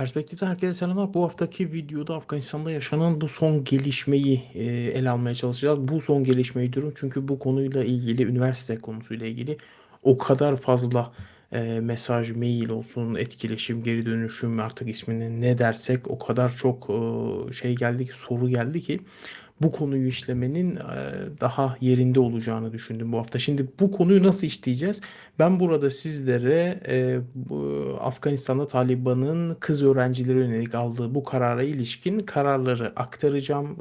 Perspektiften herkese selamlar. Bu haftaki videoda Afganistan'da yaşanan bu son gelişmeyi, eee, ele almaya çalışacağız. Bu son gelişmeyi diyorum çünkü bu konuyla ilgili, üniversite konusuyla ilgili o kadar fazla, eee, mesaj, mail olsun, etkileşim, geri dönüşüm artık ismini ne dersek o kadar çok, ııı, şey geldi ki, soru geldi ki bu konuyu işlemenin, daha yerinde olacağını düşündüm bu hafta. Şimdi bu konuyu nasıl işleyeceğiz? Ben burada sizlere, Afganistan'da Taliban'ın kız öğrencilere yönelik aldığı bu karara ilişkin kararları aktaracağım,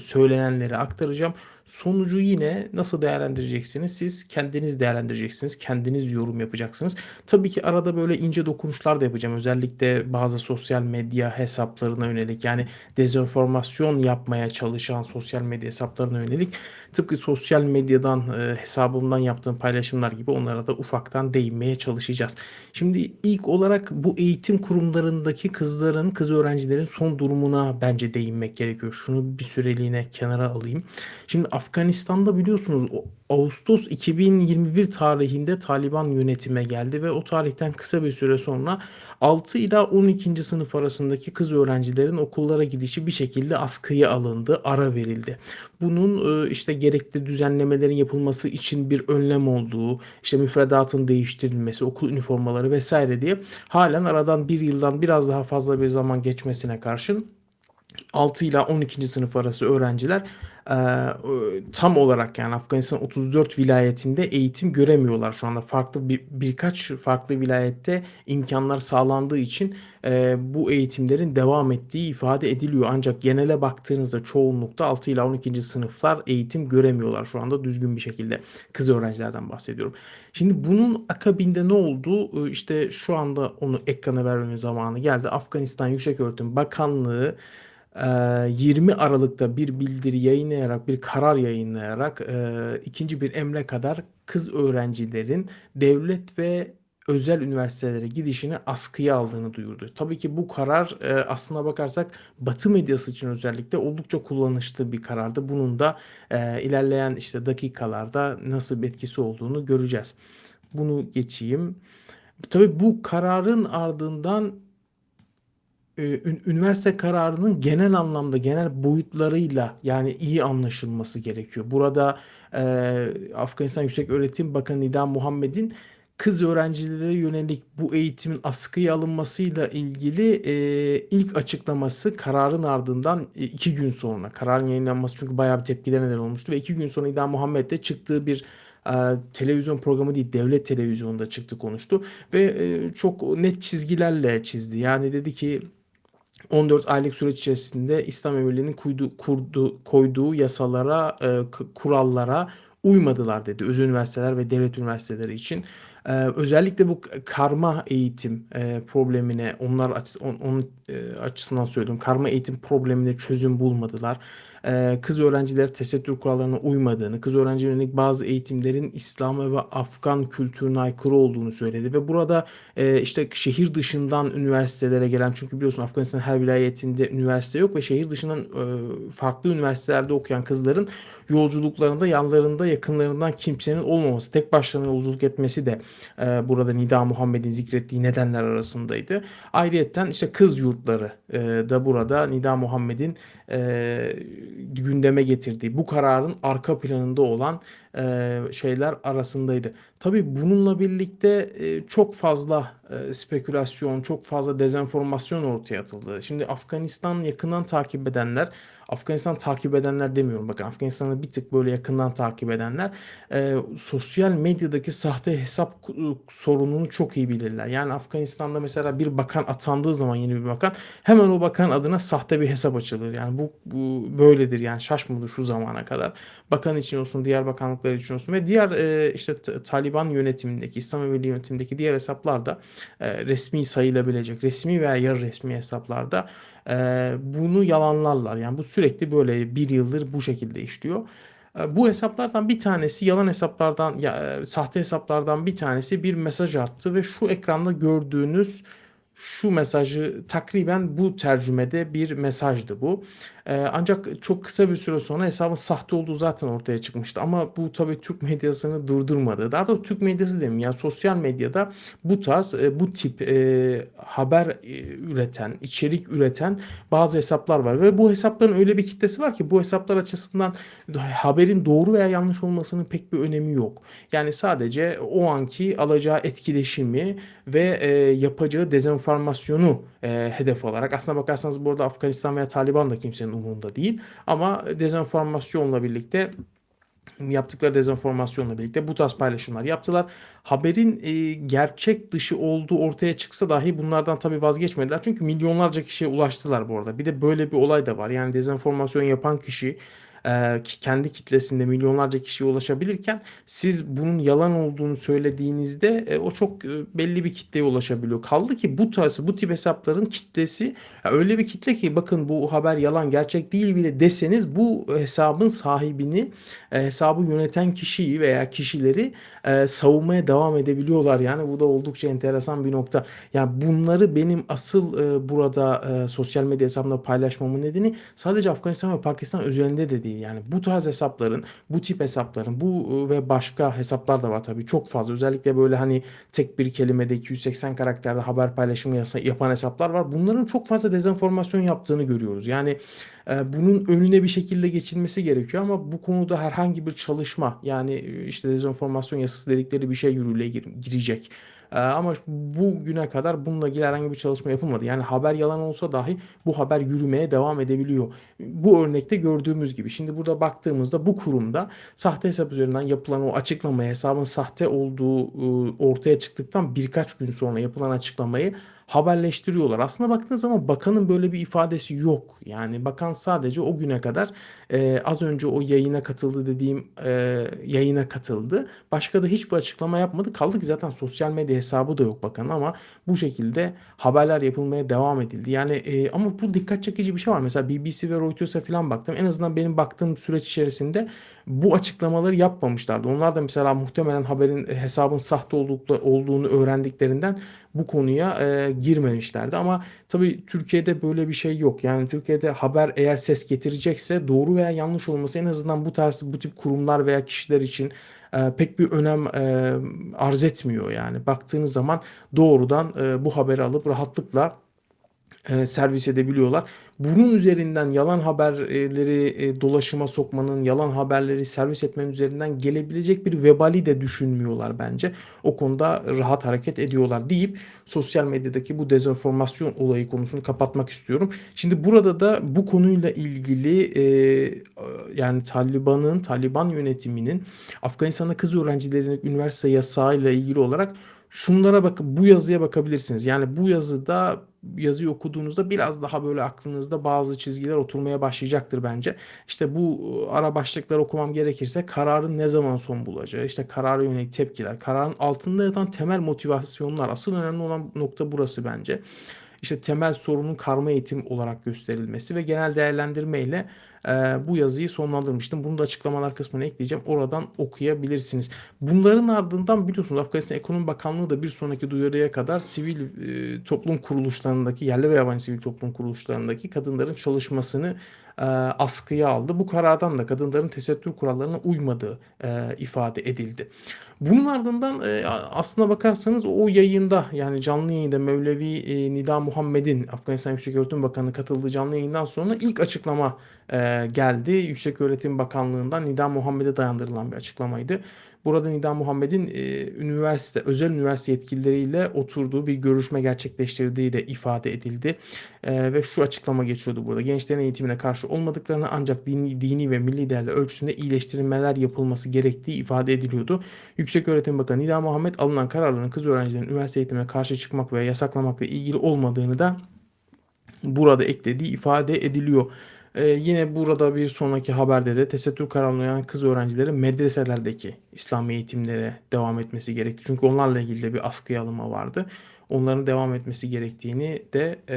söylenenleri aktaracağım. Sonucu yine nasıl değerlendireceksiniz? Siz kendiniz değerlendireceksiniz, kendiniz yorum yapacaksınız. Tabii ki arada böyle ince dokunuşlar da yapacağım. Özellikle bazı sosyal medya hesaplarına yönelik yani dezenformasyon yapmaya çalışan sosyal medya hesaplarına yönelik tıpkı sosyal medyadan, eee, hesabımdan yaptığım paylaşımlar gibi onlara da ufaktan değinmeye çalışacağız. Şimdi ilk olarak bu eğitim kurumlarındaki kızların, kız öğrencilerin son durumuna bence değinmek gerekiyor. Şunu bir süreliğine kenara alayım. Şimdi Afganistan'da biliyorsunuz Ağustos 2021 tarihinde Taliban yönetime geldi ve o tarihten kısa bir süre sonra 6 ila 12. sınıf arasındaki kız öğrencilerin okullara gidişi bir şekilde askıya alındı, ara verildi. Bunun, eee, işte, gerekli düzenlemelerin yapılması için bir önlem olduğu, işte, müfredatın değiştirilmesi, okul üniformaları vs. diye hâlen aradan 1 yıldan biraz daha fazla bir zaman geçmesine karşın 6 ila 12. sınıf arası öğrenciler, ııı, tam olarak yani Afganistan'ın 34 vilayetinde eğitim göremiyorlar şu anda. Farklı bir birkaç farklı vilayette imkânlar sağlandığı için, eee, bu eğitimlerin devam ettiği ifade ediliyor. Ancak genele baktığınızda çoğunlukta 6 ila 12. sınıflar eğitim göremiyorlar şu anda düzgün bir şekilde. Kız öğrencilerden bahsediyorum. Şimdi bunun akabinde ne oldu? İşte, şu anda onu ekrana vermemin zamanı geldi. Afganistan Yükseköğretim Bakanlığı, 20 Aralık'ta bir bildiri yayınlayarak, bir karar yayınlayarak, 2. bir emre kadar kız öğrencilerin devlet ve özel üniversitelere gidişini askıya aldığını duyurdu. Tabii ki bu karar, aslına bakarsak Batı medyası için özellikle oldukça kullanışlı bir karardı. Bunun da, ilerleyen, işte, dakikalarda nasıl bir etkisi olduğunu göreceğiz. Bunu geçeyim. Tabii bu kararın ardından üniversite kararının genel anlamda, genel boyutlarıyla, yani, iyi anlaşılması gerekiyor. Burada, eee, Afganistan Yükseköğretim Bakanı Nida Muhammed'in kız öğrencilere yönelik bu eğitimin askıya alınmasıyla ilgili, eee, ilk açıklaması kararın ardından, eee, 2 gün sonra, kararın yayınlanması çünkü bayağı bir tepkilere neden olmuştu ve 2 gün sonra Nida Muhammed de çıktığı bir, aaa, televizyon programı değil, devlet televizyonunda çıktı konuştu ve, eee, çok net çizgilerle çizdi. Yani, dedi ki 14 aylık süreç içerisinde İslam Emirliği'nin kuydu kurdu koyduğu yasalara, k kurallara uymadılar dedi özel üniversiteler ve devlet üniversiteleri için. Eee, özellikle bu karma eğitim, eee, problemine onlar açıs on onun, eee, açısından söylüyorum. Karma eğitim problemine çözüm bulmadılar. Eee, kız öğrenciler tesettür kurallarına uymadığını, kız öğrencilere bazı eğitimlerin İslam'a ve Afgan kültürüne aykırı olduğunu söyledi ve burada, eee, işte, şehir dışından üniversitelere gelen çünkü biliyorsun Afganistan'ın her vilayetinde üniversite yok ve şehir dışından, eee, farklı üniversitelerde okuyan kızların yolculuklarında yanlarında yakınlarından kimsenin olmaması, tek başlarına yolculuk etmesi de, eee, burada Nida Muhammed'in zikrettiği nedenler arasındaydı. Ayrıyeten, işte, kız yurtları, eee, da burada Nida Muhammed'in, eee, gündeme getirdiği, bu kararın arka planında olan, eee, şeyler arasındaydı. Tabii bununla birlikte, eee, çok fazla, eee, spekülasyon, çok fazla dezenformasyon ortaya atıldı. Şimdi Afganistan'ı yakından takip edenler, Afganistan'ı takip edenler demiyorum bakın, Afganistan'ı bir tık böyle yakından takip edenler, eee, sosyal medyadaki sahte hesap ııı, sorununu çok iyi bilirler. Yani Afganistan'da mesela bir bakan atandığı zaman yeni bir bakan hemen o bakan adına sahte bir hesap açılır. Yani bu bu böyledir yani şaşmadı şu zamana kadar. Bakan için olsun, diğer bakanlıklar için olsun ve diğer, eee, işte, Ta Taliban yönetimindeki, İslam Emirliği yönetimindeki diğer hesaplar da, eee, resmî sayılabilecek, resmî veya yarı resmî hesaplar da, eee, bunu yalanlarlar. Yani bu sürekli böyle 1 yıldır bu şekilde işliyor. Eee, bu hesaplardan bir tanesi yalan hesaplardan ya, sahte hesaplardan bir tanesi bir mesaj attı ve şu ekranda gördüğünüz şu mesajı takriben bu tercümede bir mesajdı bu. Ee, ancak çok kısa bir süre sonra hesabın sahte olduğu zaten ortaya çıkmıştı. Ama bu tabii Türk medyasını durdurmadı. Daha doğrusu Türk medyası demeyeyim ya sosyal medyada bu tarz e, bu tip e, haber e, üreten, içerik üreten bazı hesaplar var. Ve bu hesapların öyle bir kitlesi var ki bu hesaplar açısından haberin doğru veya yanlış olmasının pek bir önemi yok. Yani sadece o anki alacağı etkileşimi ve e, yapacağı dezenformasyonu e, hedef alarak aslına bakarsanız burada Afganistan veya Taliban da kimsenin umurunda değil ama dezenformasyonla birlikte yaptıkları dezenformasyonla birlikte bu tarz paylaşımlar yaptılar. Haberin e, gerçek dışı olduğu ortaya çıksa dahi bunlardan tabii vazgeçmediler. Çünkü milyonlarca kişiye ulaştılar bu arada. Bir de böyle bir olay da var. Yani dezenformasyon yapan kişi e, kendi kitlesinde milyonlarca kişiye ulaşabilirken siz bunun yalan olduğunu söylediğinizde e, o çok e, belli bir kitleye ulaşabiliyor. Kaldı ki bu tarz bu tip hesapların kitlesi öyle bir kitle ki bakın bu haber yalan gerçek değil bile deseniz bu hesabın sahibini hesabı yöneten kişiyi veya kişileri savunmaya devam edebiliyorlar. Yani bu da oldukça enteresan bir nokta. Yani bunları benim asıl burada sosyal medya hesabımda paylaşmamın nedeni sadece Afganistan ve Pakistan özelinde de değil değil. Yani bu tarz hesapların, bu tip hesapların, bu ıı, ve başka hesaplar da var tabii çok fazla. Özellikle böyle hani tek bir kelimede 280 karakterde haber paylaşımı yapan hesaplar var. Bunların çok fazla dezenformasyon yaptığını görüyoruz. Yani e, bunun önüne bir şekilde geçilmesi gerekiyor ama bu konuda herhangi bir çalışma yani işte dezenformasyon yasası dedikleri bir şey yürürlüğe girecek. Ee, ama bugüne kadar bununla ilgili herhangi bir çalışma yapılmadı. Yani haber yalan olsa dahi bu haber yürümeye devam edebiliyor. Bu örnekte gördüğümüz gibi. Şimdi burada baktığımızda bu kurumda sahte hesap üzerinden yapılan o açıklamayı hesabın sahte olduğu ıı, ortaya çıktıktan birkaç gün sonra yapılan açıklamayı haberleştiriyorlar. Aslında baktığınız zaman bakanın böyle bir ifadesi yok. Yani bakan sadece o güne kadar e, az önce o yayına katıldı dediğim e, yayına katıldı. Başka da hiçbir açıklama yapmadı. Kaldı ki zaten sosyal medya hesabı da yok bakanın ama bu şekilde haberler yapılmaya devam edildi. Yani e, ama bu dikkat çekici bir şey var. Mesela BBC ve Reuters'a falan baktım. En azından benim baktığım süreç içerisinde bu açıklamaları yapmamışlardı. Onlar da mesela muhtemelen haberin hesabın sahte olduğunu öğrendiklerinden bu konuya e, girmemişlerdi. Ama tabii Türkiye'de böyle bir şey yok. Yani Türkiye'de haber eğer ses getirecekse doğru veya yanlış olması en azından bu tarz bu tip kurumlar veya kişiler için e, pek bir önem e, arz etmiyor yani. Baktığınız zaman doğrudan e, bu haberi alıp rahatlıkla e, servis edebiliyorlar. Bunun üzerinden yalan haberleri e, dolaşıma sokmanın, yalan haberleri servis etmenin üzerinden gelebilecek bir vebali de düşünmüyorlar bence. O konuda rahat hareket ediyorlar deyip sosyal medyadaki bu dezenformasyon olayı konusunu kapatmak istiyorum. Şimdi burada da bu konuyla ilgili e, yani Taliban'ın, Taliban yönetiminin Afganistan'da kız öğrencilerin üniversite yasağıyla ilgili olarak şunlara bakın bu yazıya bakabilirsiniz. Yani bu yazıda yazıyı okuduğunuzda biraz daha böyle aklınızda bazı çizgiler oturmaya başlayacaktır bence. İşte bu ara başlıkları okumam gerekirse kararın ne zaman son bulacağı, işte karara yönelik tepkiler, kararın altında yatan temel motivasyonlar. Asıl önemli olan nokta burası bence işte temel sorunun karma eğitim olarak gösterilmesi ve genel değerlendirme ile bu yazıyı sonlandırmıştım. Bunu da açıklamalar kısmına ekleyeceğim. Oradan okuyabilirsiniz. Bunların ardından biliyorsunuz Afganistan Ekonomi Bakanlığı da bir sonraki duyarıya kadar sivil e, toplum kuruluşlarındaki yerli ve yabancı sivil toplum kuruluşlarındaki kadınların çalışmasını e, askıya aldı. Bu karardan da kadınların tesettür kurallarına uymadığı e, ifade edildi. Bunun ardından aslına bakarsanız o yayında yani canlı yayında Mevlevi Nida Muhammed'in Afganistan Yüksek Öğretim Bakanı katıldığı canlı yayından sonra ilk açıklama e, geldi. Yüksek Öğretim Bakanlığı'ndan Nida Muhammed'e dayandırılan bir açıklamaydı. Burada Nida Muhammed'in e, üniversite, özel üniversite yetkilileriyle oturduğu bir görüşme gerçekleştirdiği de ifade edildi. E, ve şu açıklama geçiyordu burada. Gençlerin eğitimine karşı olmadıklarını ancak dini, dini ve milli değerler ölçüsünde iyileştirilmeler yapılması gerektiği ifade ediliyordu. Yüksek Öğretim Bakanı Nida Muhammed alınan kararların kız öğrencilerin üniversite eğitimine karşı çıkmak veya yasaklamakla ilgili olmadığını da burada eklediği ifade ediliyor. Ee, yine burada bir sonraki haberde de tesettür kararını uyan kız öğrencilerin medreselerdeki İslam eğitimlere devam etmesi gerekti. Çünkü onlarla ilgili de bir askıya alınma vardı. Onların devam etmesi gerektiğini de e,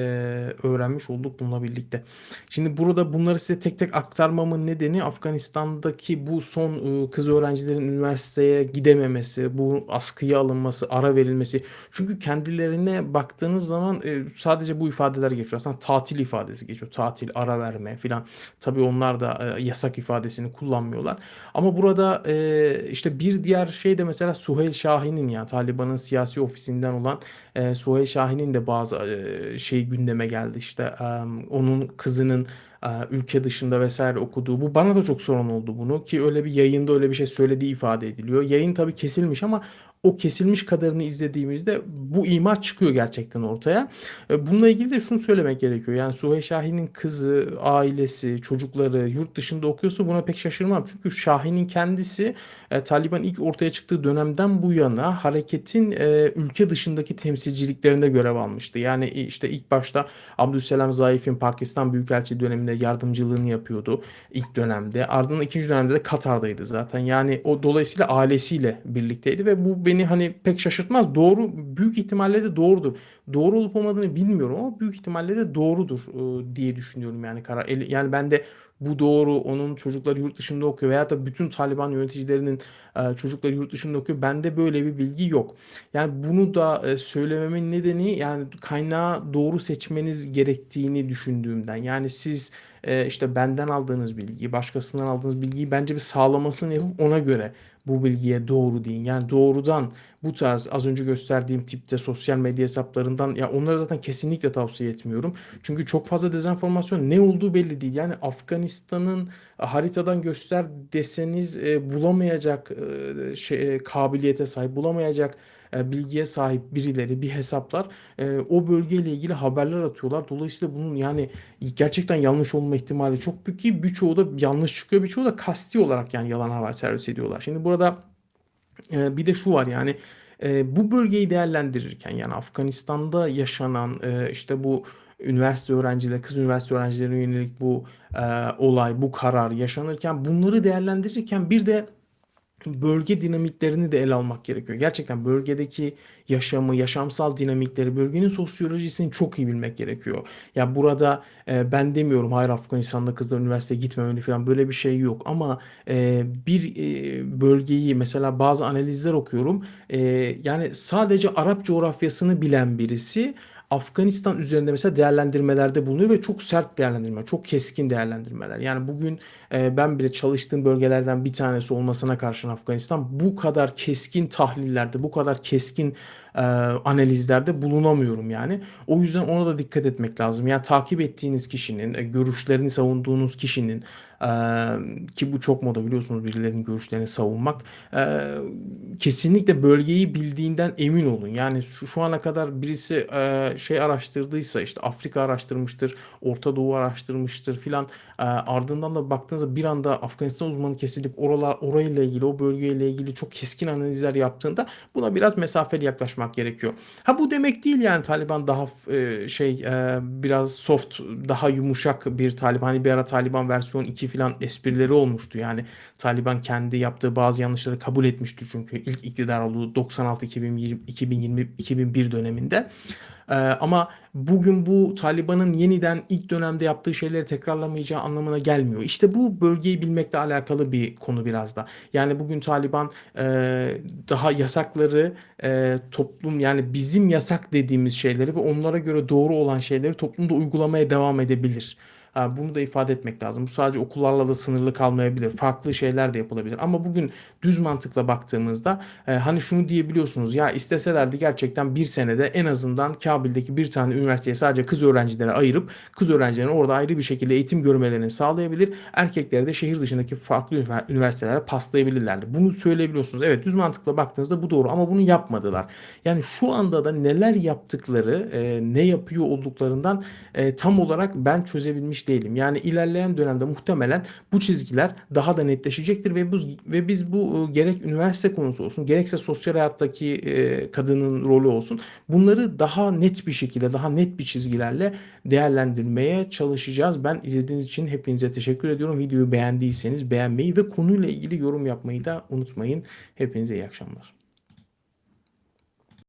öğrenmiş olduk bununla birlikte. Şimdi burada bunları size tek tek aktarmamın nedeni Afganistan'daki bu son e, kız öğrencilerin üniversiteye gidememesi, bu askıya alınması, ara verilmesi. Çünkü kendilerine baktığınız zaman e, sadece bu ifadeler geçiyor. Aslında tatil ifadesi geçiyor. Tatil, ara verme filan. Tabii onlar da e, yasak ifadesini kullanmıyorlar. Ama burada e, işte bir diğer şey de mesela Suheyl Şahin'in yani Taliban'ın siyasi ofisinden olan e, Suheyl Şahin'in de bazı e, şey gündeme geldi. İşte e, onun kızının e, ülke dışında vesaire okuduğu. Bu bana da çok sorun oldu bunu ki öyle bir yayında öyle bir şey söylediği ifade ediliyor. Yayın tabii kesilmiş ama o kesilmiş kadarını izlediğimizde bu ima çıkıyor gerçekten ortaya. E, bununla ilgili de şunu söylemek gerekiyor. Yani Suhey Şahin'in kızı, ailesi, çocukları yurt dışında okuyorsa buna pek şaşırmam. Çünkü Şahin'in kendisi e, Taliban ilk ortaya çıktığı dönemden bu yana hareketin e, ülke dışındaki temsilciliklerinde görev almıştı. Yani işte ilk başta Abdüsselam Zayif'in Pakistan Büyükelçi döneminde yardımcılığını yapıyordu ilk dönemde. Ardından ikinci dönemde de Katar'daydı zaten. Yani o dolayısıyla ailesiyle birlikteydi ve bu beni hani pek şaşırtmaz. Doğru büyük ihtimalle de doğrudur. Doğru olup olmadığını bilmiyorum ama büyük ihtimalle de doğrudur e, diye düşünüyorum yani karar. Yani ben de bu doğru onun çocukları yurt dışında okuyor veya da bütün Taliban yöneticilerinin e, çocukları yurt dışında okuyor. Bende böyle bir bilgi yok. Yani bunu da e, söylememin nedeni yani kaynağı doğru seçmeniz gerektiğini düşündüğümden. Yani siz e, işte benden aldığınız bilgiyi, başkasından aldığınız bilgiyi bence bir sağlamasını yapıp ona göre bu bilgiye doğru deyin. Yani doğrudan bu tarz az önce gösterdiğim tipte sosyal medya hesaplarından ya onları zaten kesinlikle tavsiye etmiyorum. Çünkü çok fazla dezenformasyon ne olduğu belli değil. Yani Afganistan'ın haritadan göster deseniz e, bulamayacak e, şey, e, kabiliyete sahip, bulamayacak bilgiye sahip birileri, bir hesaplar e, o bölgeyle ilgili haberler atıyorlar. Dolayısıyla bunun yani gerçekten yanlış olma ihtimali çok büyük ki birçoğu da yanlış çıkıyor. Birçoğu da kasti olarak yani yalan haber servis ediyorlar. Şimdi burada e, bir de şu var yani bu bölgeyi değerlendirirken yani Afganistan'da yaşanan işte bu üniversite öğrencileri, kız üniversite öğrencilerine yönelik bu olay, bu karar yaşanırken bunları değerlendirirken bir de bölge dinamiklerini de ele almak gerekiyor. Gerçekten bölgedeki yaşamı, yaşamsal dinamikleri, bölgenin sosyolojisini çok iyi bilmek gerekiyor. Ya burada e, ben demiyorum hayır Afganistan'da kızlar üniversiteye gitmemeli falan böyle bir şey yok ama e, bir e, bölgeyi mesela bazı analizler okuyorum. E, yani sadece Arap coğrafyasını bilen birisi Afganistan üzerinde mesela değerlendirmelerde bulunuyor ve çok sert değerlendirme, çok keskin değerlendirmeler. Yani bugün e, ben bile çalıştığım bölgelerden bir tanesi olmasına karşın Afganistan bu kadar keskin tahlillerde, bu kadar keskin e, analizlerde bulunamıyorum yani. O yüzden ona da dikkat etmek lazım. Yani takip ettiğiniz kişinin, e, görüşlerini savunduğunuz kişinin e, ki bu çok moda biliyorsunuz birilerinin görüşlerini savunmak. E, kesinlikle bölgeyi bildiğinden emin olun. Yani şu, şu ana kadar birisi e, şey araştırdıysa işte Afrika araştırmıştır, Orta Doğu araştırmıştır filan. E, ardından da baktığınızda bir anda Afganistan uzmanı kesilip oralar orayla ilgili, o bölgeyle ilgili çok keskin analizler yaptığında buna biraz mesafeli yaklaşmak gerekiyor. Ha bu demek değil yani Taliban daha e, şey e, biraz soft, daha yumuşak bir Taliban. Hani bir ara Taliban versiyon 2 filan esprileri olmuştu. Yani Taliban kendi yaptığı bazı yanlışları kabul etmişti çünkü ilk iktidar olduğu 96 2020 2020 2001 döneminde. Ee, ama bugün bu Taliban'ın yeniden ilk dönemde yaptığı şeyleri tekrarlamayacağı anlamına gelmiyor. İşte bu bölgeyi bilmekle alakalı bir konu biraz da. Yani bugün Taliban e, daha yasakları e, toplum yani bizim yasak dediğimiz şeyleri ve onlara göre doğru olan şeyleri toplumda uygulamaya devam edebilir. Bunu da ifade etmek lazım. Bu sadece okullarla da sınırlı kalmayabilir. Farklı şeyler de yapılabilir. Ama bugün düz mantıkla baktığımızda e, hani şunu diyebiliyorsunuz. Ya isteselerdi gerçekten bir senede en azından Kabil'deki bir tane üniversiteye sadece kız öğrencilere ayırıp kız öğrencilerin orada ayrı bir şekilde eğitim görmelerini sağlayabilir. Erkekleri de şehir dışındaki farklı üniversitelere paslayabilirlerdi. Bunu söyleyebiliyorsunuz. Evet düz mantıkla baktığınızda bu doğru ama bunu yapmadılar. Yani şu anda da neler yaptıkları, e, ne yapıyor olduklarından e, tam olarak ben çözebilmiş değilim. Yani ilerleyen dönemde muhtemelen bu çizgiler daha da netleşecektir ve bu ve biz bu e, gerek üniversite konusu olsun gerekse sosyal hayattaki e, kadının rolü olsun bunları daha net bir şekilde daha net bir çizgilerle değerlendirmeye çalışacağız. Ben izlediğiniz için hepinize teşekkür ediyorum. Videoyu beğendiyseniz beğenmeyi ve konuyla ilgili yorum yapmayı da unutmayın. Hepinize iyi akşamlar.